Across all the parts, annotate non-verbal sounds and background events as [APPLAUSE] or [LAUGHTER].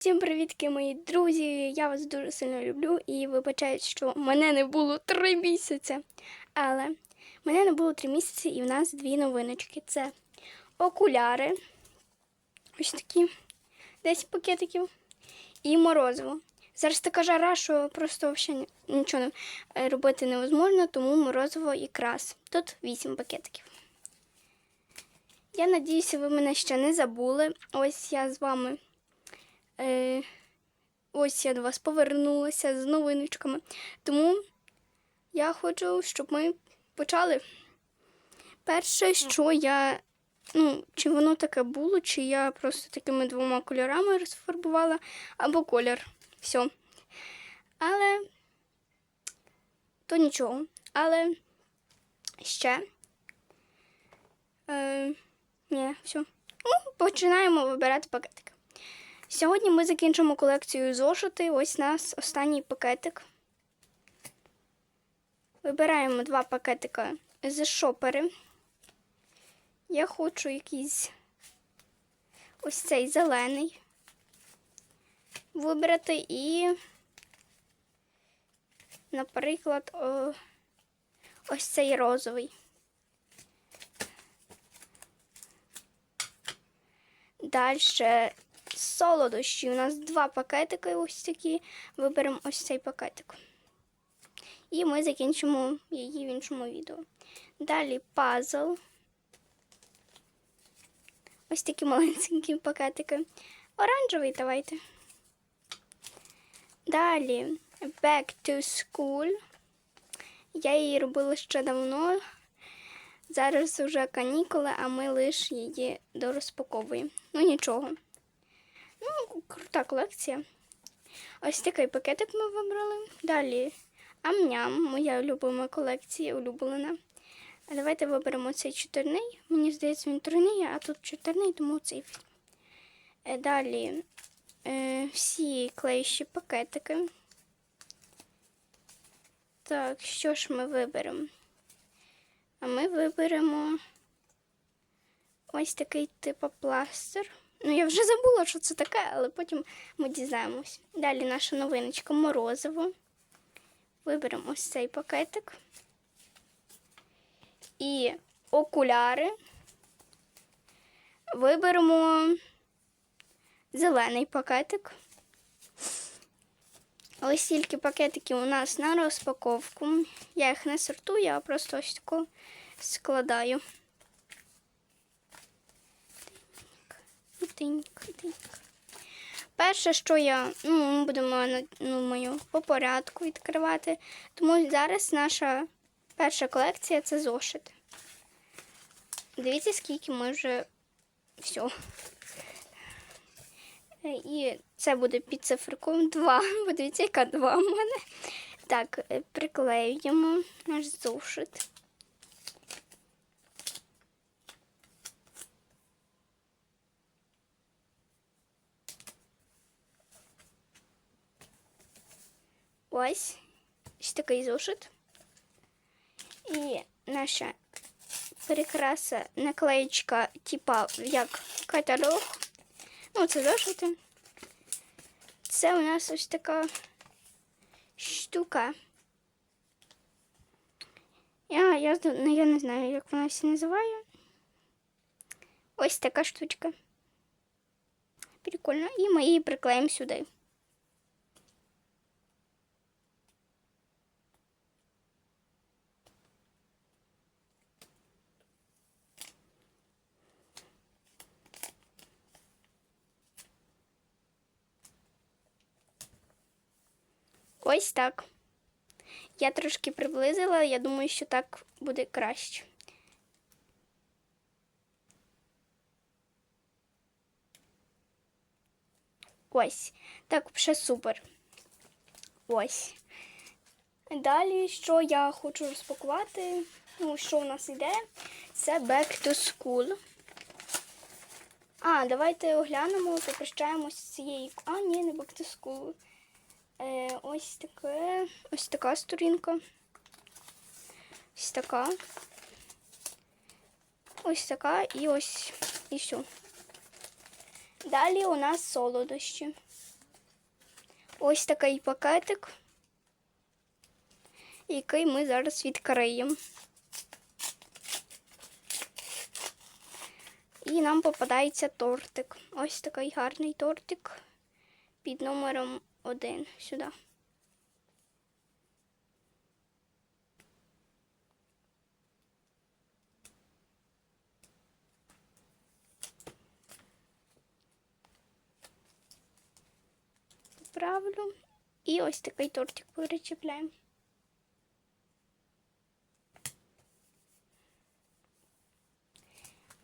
Всім привітки, мої друзі! Я вас дуже сильно люблю і вибачаю, що мене не було три місяці. Але мене не було три місяці, і в нас дві новиночки. Це окуляри, ось такі, 10 пакетиків, і морозиво. Зараз така жара, що просто взагалі нічого е, робити невозможно, тому морозиво якраз. Тут 8 пакетиків. Я надіюся, ви мене ще не забули. Ось я з вами. Е, ось я до вас повернулася з новиночками. Тому я хочу, щоб ми почали. Перше, що я. Ну, чи воно таке було, чи я просто такими двома кольорами розфарбувала, або колір. Все. Але то нічого. Але ще. Е, ні, все. Ну, починаємо вибирати пакетики. Сьогодні ми закінчимо колекцію зошити. Ось у нас останній пакетик. Вибираємо два пакетика з шопери. Я хочу якийсь ось цей зелений вибрати і, наприклад, ось цей розовий. Далі солодощі. У нас два пакетики ось такі. Виберемо ось цей пакетик. І ми закінчимо її в іншому відео. Далі пазл. Ось такі маленькі пакетики. Оранжевий давайте. Далі Back to School. Я її робила ще давно. Зараз вже канікули, а ми лише її дорозпаковуємо. Ну нічого. Ну, крута колекція. Ось такий пакетик ми вибрали. Далі амням, моя улюблена колекція, улюблена. А давайте виберемо цей чотирний. Мені здається, він тройний, а тут чотирний, тому цей. Е, Далі е, всі клеїщі пакетики. Так, що ж ми виберемо? А ми виберемо ось такий типу пластир. Ну, я вже забула, що це таке, але потім ми дізнаємось. Далі наша новиночка морозиво. Виберемо ось цей пакетик. І окуляри. Виберемо зелений пакетик. Ось стільки пакетиків у нас на розпаковку. Я їх не сортую, а просто ось таку складаю. Тинька, тинька. Перше, що я ну, будемо ну, мою по порядку відкривати. Тому зараз наша перша колекція це зошит. Дивіться, скільки ми вже все. І це буде під цифриком 2. [LAUGHS] Подивіться, яка 2 в мене. Так, е, приклеюємо наш зошит. Ось ось такий зошит. І наша прикраса наклеєчка, типа як каталог. Ну, це зошити. Це у нас ось така штука. Я, я, ну, я не знаю, як вона всі називає. Ось така штучка. Прикольно. І ми її приклеїмо сюди. Ось так. Я трошки приблизила, я думаю, що так буде краще. Ось. Так, вже супер. Ось. Далі, що я хочу розпакувати, ну, що у нас йде, це Back to School. А, давайте оглянемо, попрощаємося з цією. А, ні, не Back to School. Е, ось таке, ось така сторінка. Ось така. Ось така і ось і все. Далі у нас солодощі. ось такий пакетик, який ми зараз відкриємо. І нам попадається тортик. Ось такий гарний тортик під номером один сюди. Правлю. І ось такий тортик перечіпляємо.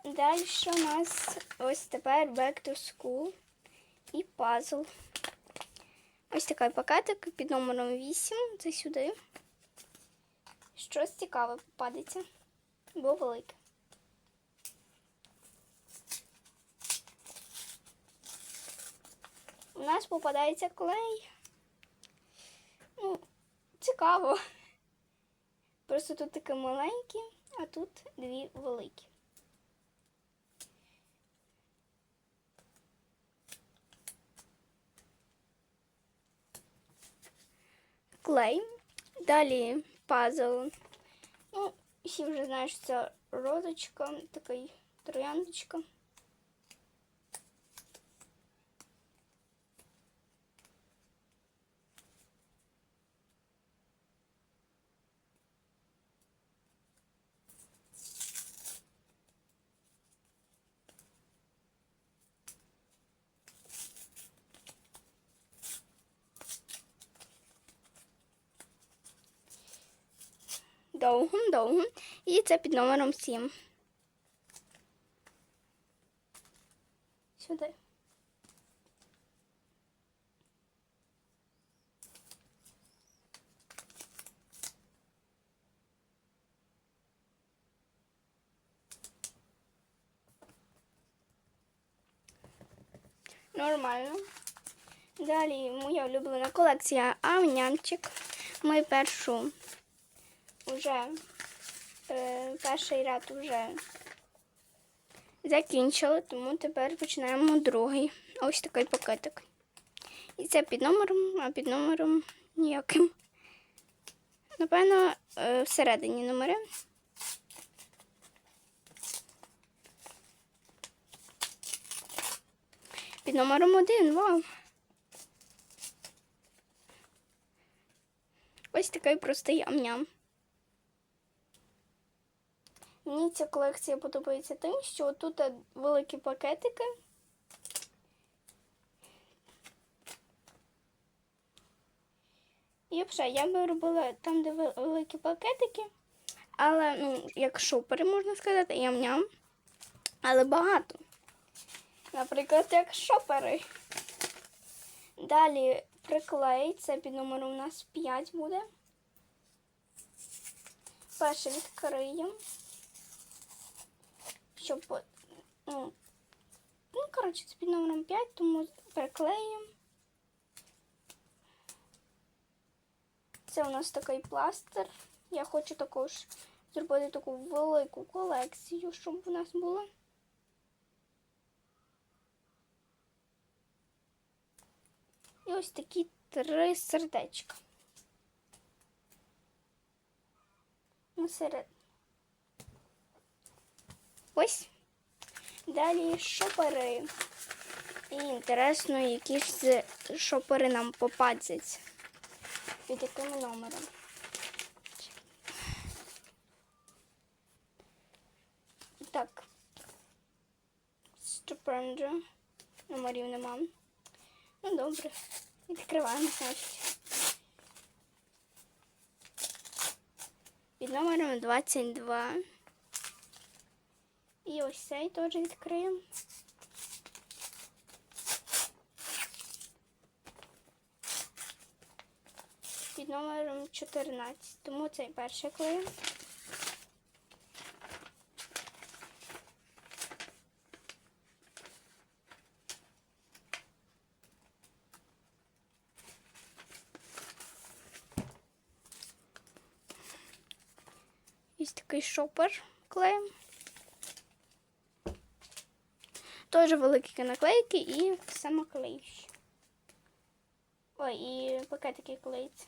Далі у нас ось тепер Back to School і пазл. Ось такий пакетик під номером 8. Це сюди. Щось цікаве попадеться, бо велике. У нас попадається клей. Ну, цікаво. Просто тут таке маленькі, а тут дві великі. Клей. Далі пазл. Ну, всі вже знають, що це розочка, такий трояндочка. Довгим, довгим. І це під номером 7. Сюди. Нормально. Далі моя улюблена колекція Амнямчик. Ми першу вже е, перший ряд вже закінчили, тому тепер починаємо другий. Ось такий пакетик. І це під номером, а під номером ніяким. Напевно, е, всередині номери. Під номером один, вау. Ось такий простий амням. Мені ця колекція подобається тим, що тут великі пакетики. І все, я би робила там, де великі пакетики, але, ну, як шопери, можна сказати, ям-ням. Але багато. Наприклад, як шопери. Далі приклей, це під номером у нас 5 буде. Перше відкриємо щоб, ну, ну, коротше, це під номером 5, тому приклеїмо. Це у нас такий пластир. Я хочу також зробити таку велику колекцію, щоб у нас було. І ось такі три сердечка. На серед. Ось. Далі шопери. І інтересно, які ж шопери нам попадять. Під яким номером. Так. Ступенджа. Номерів нема. Ну, добре. Відкриваємо, значить. Під номером 22. І ось цей теж відкриємо. Під номером 14. Тому цей перший клеїмо. Ось такий шопер клеїмо. Теж великі наклейки і самоклеїщі. Ой, і пакетики клеїться.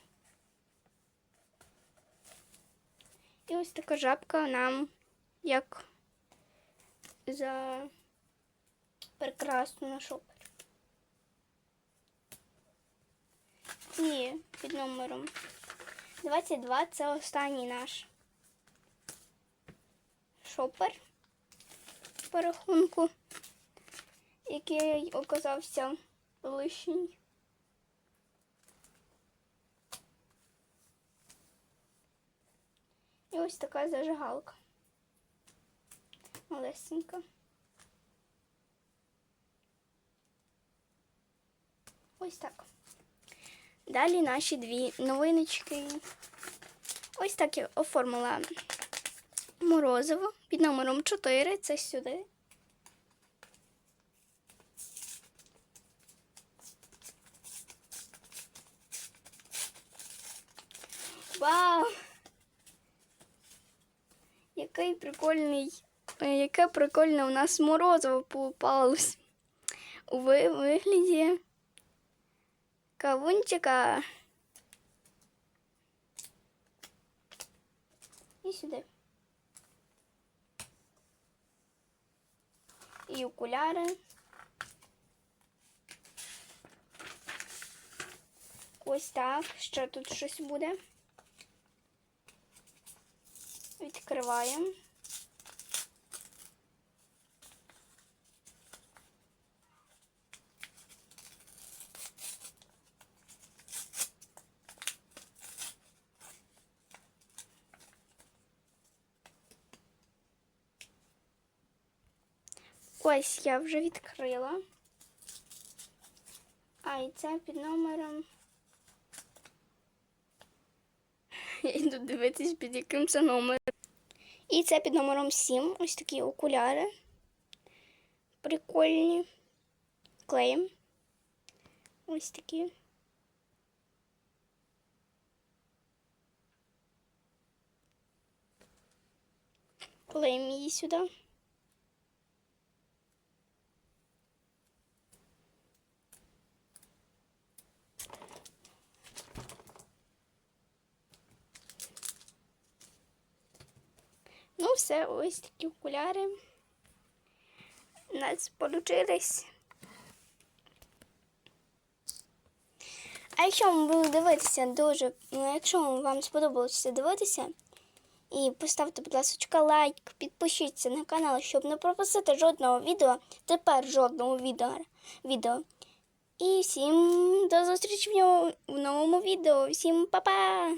І ось така жабка нам як за прекрасну на шопер. І під номером 22 це останній наш шопер по рахунку, який оказався лишній. І ось така зажигалка. Малесенька. Ось так. Далі наші дві новиночки. Ось так я оформила морозиво під номером 4. Це сюди. Вау! Який прикольний, е, яке прикольне у нас морозиво попалось. У ви- вигляді кавунчика. І сюди. І окуляри. Ось так. Ще тут щось буде. Відкриваємо. Ось я вже відкрила. А, і це під номером. [LAUGHS] Я йду дивитись, під яким це номер. І це під номером 7. Ось такі окуляри. Прикольні. Клеєм. Ось такі. Клеїмо її сюди. Ну, все, ось такі окуляри. У нас получились. А якщо вам було дивитися дуже, ну, якщо вам сподобалося дивитися, і поставте, будь ласка, лайк, підпишіться на канал, щоб не пропустити жодного відео, тепер жодного відео. відео. І всім до зустрічі в новому відео. Всім па-па!